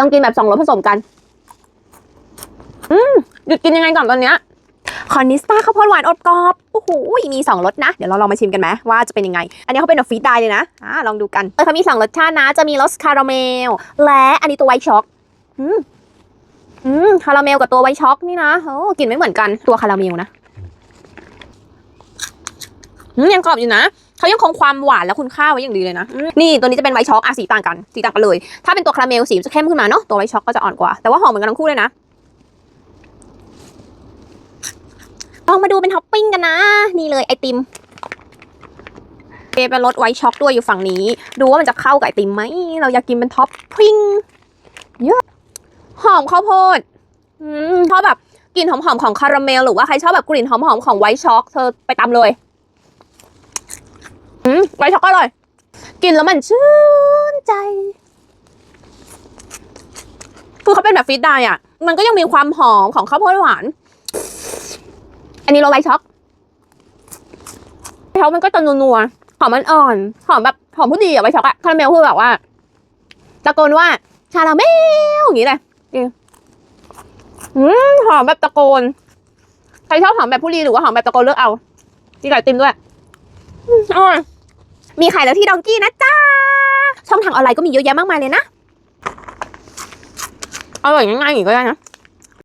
ต้องกินแบบสองรสผสมกัน อืมหยุดกินยังไงก่อนตอนเนี้ยคอนนิสต้าข้าวโพดหวานอบกรอบ โอ้โห มี 2รสนะ เดี๋ยวเราลองมาชิมกันไหมว่าจะเป็นยังไง อันนี้เขาเป็นแบบฟรีดได้เลยนะอ่าลองดูกัน เออเขามี 2 รสชาตินะ จะมีรสคาราเมล และอันนี้ตัวไวท์ช็อก อืม อืม คาราเมลกับตัวไวท์ช็อกนี่นะโอ้กลิ่นไม่เหมือนกัน ตัวคาราเมลนะอืม ยังกรอบอยู่นะเขายังคงความหวานและคุณค่าไว้อย่างดีเลยนะอืมนี่ตัวนี้จะเป็นไวท์ช็อกอะสีต่างกัน สีต่างกันเลย ถ้าเป็นตัวคาราเมลสีมันจะเข้มขึ้นมาเนาะ ตัวไวท์ช็อกก็จะอ่อนกว่า แต่ว่าหอมเหมือนกันทั้งคู่เลยนะลองมาดูเป็นท็อปปิ้งกันนะ นี่เลยไอติมเอเป็นรสไวท์ช็อกด้วยอยู่ฝั่งนี้ ดูว่ามันจะเข้ากับไอติมไหม เราอยากกินเป็นท็อปปิ้งเยอะ หอมข้าวโพด อืมชอบแบบกลิ่นหอมๆของคาราเมลหรือว่าใครชอบแบบกลิ่นหอมๆของไวท์ช็อกเธอไปตามเลย อืมไวช็อกก็อร่อย กินแล้วมันชื่นใจ คือเขาเป็นแบบฟีดได้อะ มันก็ยังมีความหอมของข้าวโพดหวาน อันนี้เราไวช็อกแล้วมันก็จะนัวๆหอมมันอ่อน หอมแบบหอมผู้ดีอะไวช็อกอะคาราเมลคือแบบว่าตะโกนว่าคาราเมลอย่างนี้เลยอืมหอมแบบตะโกน ใครชอบหอมแบบผู้ดีหรือว่าหอมแบบตะโกนเลือกเอามีไก่ติมด้วย อร่อย มีขายแล้วที่ดองกี้นะจ้า ช่องทางออนไลน์ก็มีเยอะแยะมากมายเลยนะ อร่อยง่ายๆอย่างนี้ก็ได้นะ